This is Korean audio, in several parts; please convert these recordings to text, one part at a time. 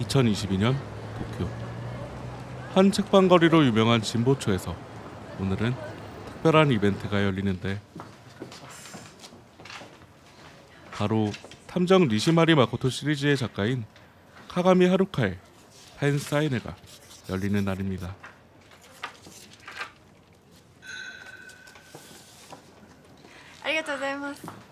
2022년 도쿄 한 책방거리로 유명한 진보초에서 오늘은 특별한 이벤트가 열리는데 바로 탐정 리시마리 마코토 시리즈의 작가인 카가미 하루카의 팬 사인회가 열리는 날입니다. 아리가토 고자이마스.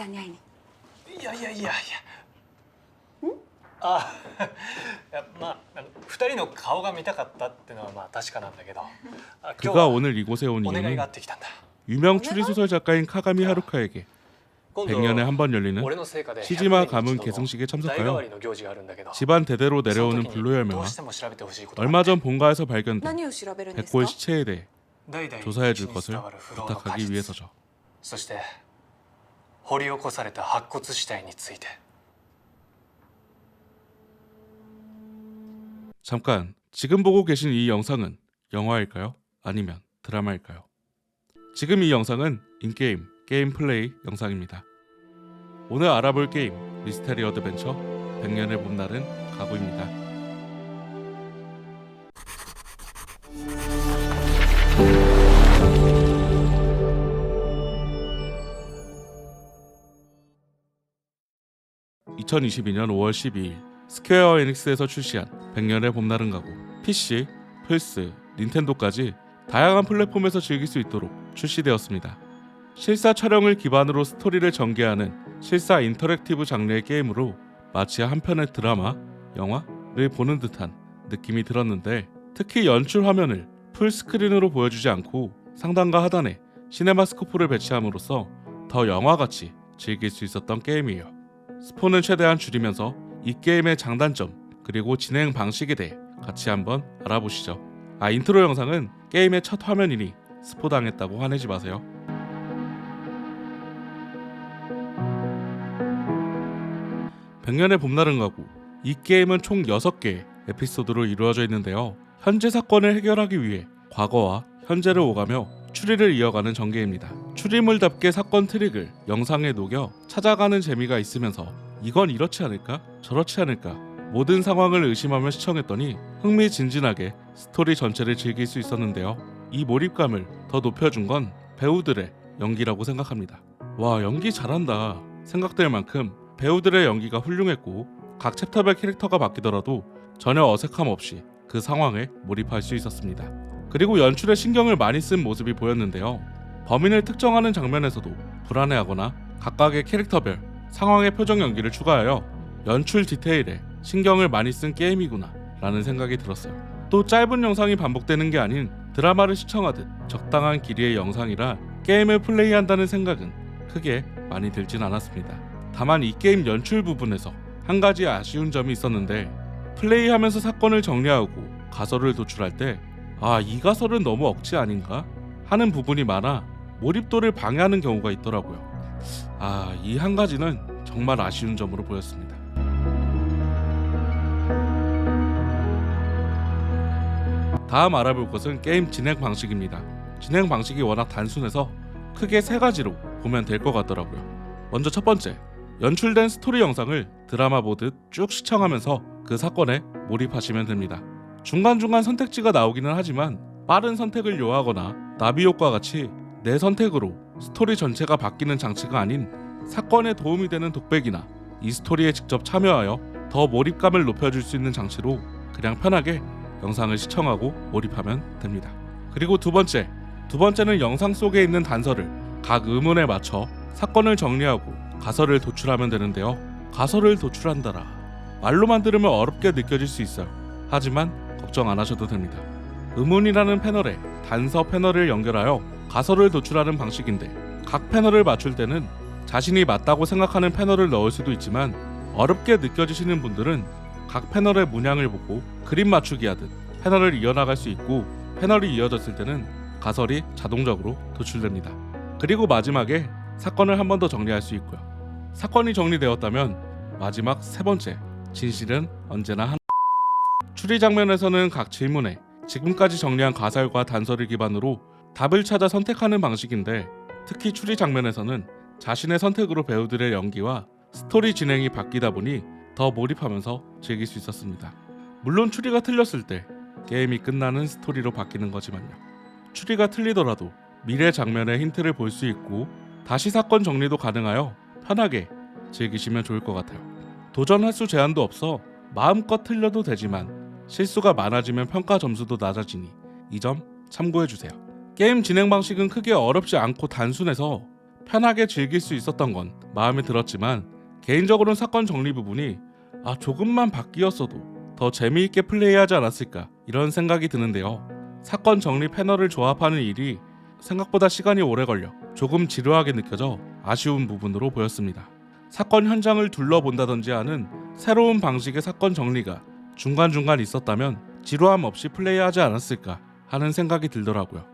あかりさんに会いにいやいやいやいやあいやまああの二人の顔が見たかったってのはまあ確かなんだけどあ今日 그가 は 오늘 이곳에 온 お願い 이유는 があってきたんだ 유명 추리소설 작가인 카가미 하루카에게 今度 100년에 한 번 열리는 俺の成果で 시즈마 100 가문 年に一度の 계승식에 代替 참석하여 わりの行事があるんだけど 집안 대대로 その 내려오는 時に 불로 ど 열매와 うしても調べてほしいことが 얼마 전 본가에서 발견된 何を調べるんですか 백골 시체에 대해 代々 조사해 줄 歴史に 것을 伝わる不老の果 부탁하기 実 위해서죠. そして 掘り起こされた白骨死体について 잠깐 지금 보고 계신 이 영상은 영화일까요? 아니면 드라마일까요? 지금 이 영상은 인게임 게임 플레이 영상입니다. 오늘 알아볼 게임 미스테리 어드벤처 100년의 봄날은 가구입니다. (2022년 5월 12일) 스퀘어 에닉스에서 출시한 100년의 봄날은 가구 PC, 플스, 닌텐도까지 다양한 플랫폼에서 즐길 수 있도록 출시되었습니다. 실사 촬영을 기반으로 스토리를 전개하는 실사 인터랙티브 장르의 게임으로 마치 한 편의 드라마, 영화를 보는 듯한 느낌이 들었는데 특히 연출 화면을 풀스크린으로 보여주지 않고 상단과 하단에 시네마스코프를 배치함으로써 더 영화같이 즐길 수 있었던 게임이에요. 스폰은 최대한 줄이면서 이 게임의 장단점 그리고 진행 방식에 대해 같이 한번 알아보시죠. 아 인트로 영상은 게임의 첫 화면이니 스포 당했다고 화내지 마세요. 백년의 봄날은 가고 이 게임은 총 6개의 에피소드로 이루어져 있는데요. 현재 사건을 해결하기 위해 과거와 현재를 오가며 추리를 이어가는 전개입니다. 추리물답게 사건 트릭을 영상에 녹여 찾아가는 재미가 있으면서 이건 이렇지 않을까? 저렇지 않을까? 모든 상황을 의심하며 시청했더니 흥미진진하게 스토리 전체를 즐길 수 있었는데요. 이 몰입감을 더 높여준 건 배우들의 연기라고 생각합니다. 와, 연기 잘한다. 생각될 만큼 배우들의 연기가 훌륭했고 각 챕터별 캐릭터가 바뀌더라도 전혀 어색함 없이 그 상황에 몰입할 수 있었습니다. 그리고 연출에 신경을 많이 쓴 모습이 보였는데요. 범인을 특정하는 장면에서도 불안해하거나 각각의 캐릭터별 상황의 표정 연기를 추가하여 연출 디테일에 신경을 많이 쓴 게임이구나 라는 생각이 들었어요. 또 짧은 영상이 반복되는 게 아닌 드라마를 시청하듯 적당한 길이의 영상이라 게임을 플레이한다는 생각은 크게 많이 들진 않았습니다. 다만 이 게임 연출 부분에서 한 가지 아쉬운 점이 있었는데 플레이하면서 사건을 정리하고 가설을 도출할 때 아, 이 가설은 너무 억지 아닌가? 하는 부분이 많아 몰입도를 방해하는 경우가 있더라고요. 아, 이 한 가지는 정말 아쉬운 점으로 보였습니다. 다음 알아볼 것은 게임 진행 방식입니다. 진행 방식이 워낙 단순해서 크게 세 가지로 보면 될 것 같더라고요. 먼저 첫 번째, 연출된 스토리 영상을 드라마 보듯 쭉 시청하면서 그 사건에 몰입하시면 됩니다. 중간중간 선택지가 나오기는 하지만 빠른 선택을 요하거나 나비 효과 같이 내 선택으로 스토리 전체가 바뀌는 장치가 아닌 사건에 도움이 되는 독백이나 이 스토리에 직접 참여하여 더 몰입감을 높여줄 수 있는 장치로 그냥 편하게 영상을 시청하고 몰입하면 됩니다. 그리고 두 번째, 두 번째는 영상 속에 있는 단서를 각 의문에 맞춰 사건을 정리하고 가설을 도출하면 되는데요. 가설을 도출한다라. 말로만 들으면 어렵게 느껴질 수 있어요. 하지만 걱정 안 하셔도 됩니다. 의문이라는 패널에 단서 패널을 연결하여 가설을 도출하는 방식인데 각 패널을 맞출 때는 자신이 맞다고 생각하는 패널을 넣을 수도 있지만 어렵게 느껴지시는 분들은 각 패널의 문양을 보고 그림 맞추기 하듯 패널을 이어나갈 수 있고 패널이 이어졌을 때는 가설이 자동적으로 도출됩니다. 그리고 마지막에 사건을 한 번 더 정리할 수 있고요. 사건이 정리되었다면 마지막 세 번째 진실은 언제나 한 추리 장면에서는 각 질문에 지금까지 정리한 가설과 단서를 기반으로 답을 찾아 선택하는 방식인데 특히 추리 장면에서는 자신의 선택으로 배우들의 연기와 스토리 진행이 바뀌다 보니 더 몰입하면서 즐길 수 있었습니다. 물론 추리가 틀렸을 때 게임이 끝나는 스토리로 바뀌는 거지만요. 추리가 틀리더라도 미래 장면의 힌트를 볼 수 있고 다시 사건 정리도 가능하여 편하게 즐기시면 좋을 것 같아요. 도전 횟수 제한도 없어 마음껏 틀려도 되지만 실수가 많아지면 평가 점수도 낮아지니 이 점 참고해 주세요. 게임 진행 방식은 크게 어렵지 않고 단순해서 편하게 즐길 수 있었던 건 마음에 들었지만 개인적으로는 사건 정리 부분이 아 조금만 바뀌었어도 더 재미있게 플레이하지 않았을까 이런 생각이 드는데요. 사건 정리 패널을 조합하는 일이 생각보다 시간이 오래 걸려 조금 지루하게 느껴져 아쉬운 부분으로 보였습니다. 사건 현장을 둘러본다든지 하는 새로운 방식의 사건 정리가 중간중간 있었다면 지루함 없이 플레이하지 않았을까 하는 생각이 들더라고요.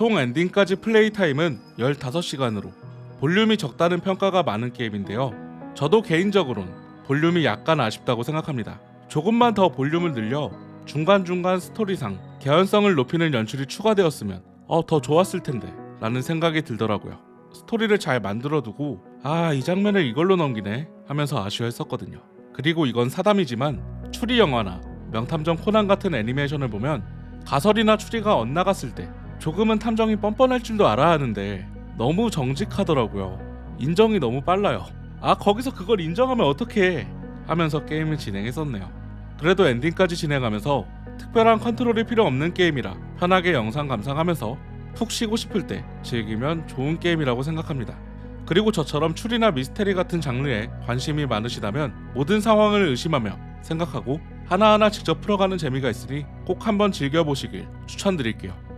총 엔딩까지 플레이 타임은 15시간으로 볼륨이 적다는 평가가 많은 게임인데요. 저도 개인적으론 볼륨이 약간 아쉽다고 생각합니다. 조금만 더 볼륨을 늘려 중간중간 스토리상 개연성을 높이는 연출이 추가되었으면 어, 더 좋았을 텐데 라는 생각이 들더라고요. 스토리를 잘 만들어두고 아 이 장면을 이걸로 넘기네 하면서 아쉬워했었거든요. 그리고 이건 사담이지만 추리 영화나 명탐정 코난 같은 애니메이션을 보면 가설이나 추리가 엇나갔을 때 조금은 탐정이 뻔뻔할 줄도 알아야 하는데 너무 정직하더라고요. 인정이 너무 빨라요. 아 거기서 그걸 인정하면 어떡해 하면서 게임을 진행했었네요. 그래도 엔딩까지 진행하면서 특별한 컨트롤이 필요 없는 게임이라 편하게 영상 감상하면서 푹 쉬고 싶을 때 즐기면 좋은 게임이라고 생각합니다. 그리고 저처럼 추리나 미스테리 같은 장르에 관심이 많으시다면 모든 상황을 의심하며 생각하고 하나하나 직접 풀어가는 재미가 있으니 꼭 한번 즐겨보시길 추천드릴게요.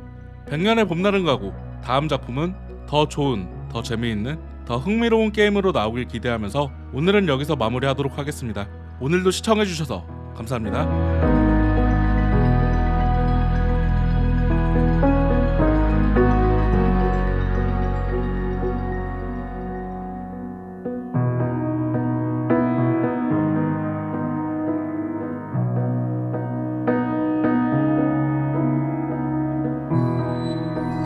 백년의 봄날은 가고 다음 작품은 더 좋은, 더 재미있는, 더 흥미로운 게임으로 나오길 기대하면서 오늘은 여기서 마무리하도록 하겠습니다. 오늘도 시청해주셔서 감사합니다.